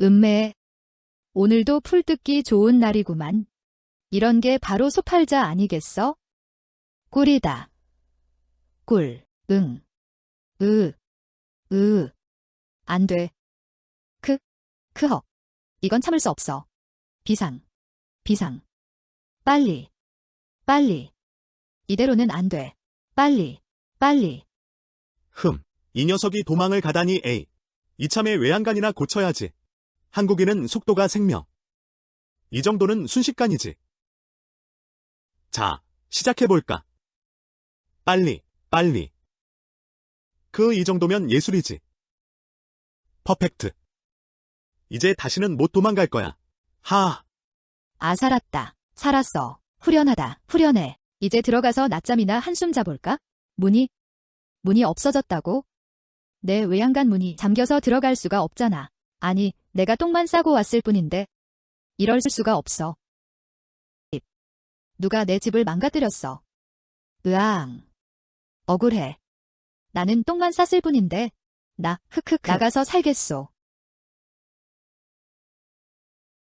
음매. 오늘도 풀 뜯기 좋은 날이구만. 이런 게 바로 소팔자 아니겠어? 꿀이다. 꿀, 응. 으, 으. 안 돼. 크, 크헉. 이건 참을 수 없어. 비상, 비상. 빨리, 빨리. 이대로는 안 돼. 빨리, 빨리. 흠, 이 녀석이 도망을 가다니 에이. 이참에 외양간이나 고쳐야지. 한국인은 속도가 생명. 이 정도는 순식간이지. 자, 시작해볼까? 빨리, 빨리. 그 이 정도면 예술이지. 퍼펙트. 이제 다시는 못 도망갈 거야. 하, 아, 살았다. 살았어. 후련하다. 후련해. 이제 들어가서 낮잠이나 한숨 자볼까? 문이? 문이 없어졌다고? 내 외양간 문이 잠겨서 들어갈 수가 없잖아. 아니, 내가 똥만 싸고 왔을 뿐인데. 이럴 수가 없어. 집. 누가 내 집을 망가뜨렸어. 으앙. 억울해. 나는 똥만 쌌을 뿐인데. 나, 흑흑, 나가서 살겠소.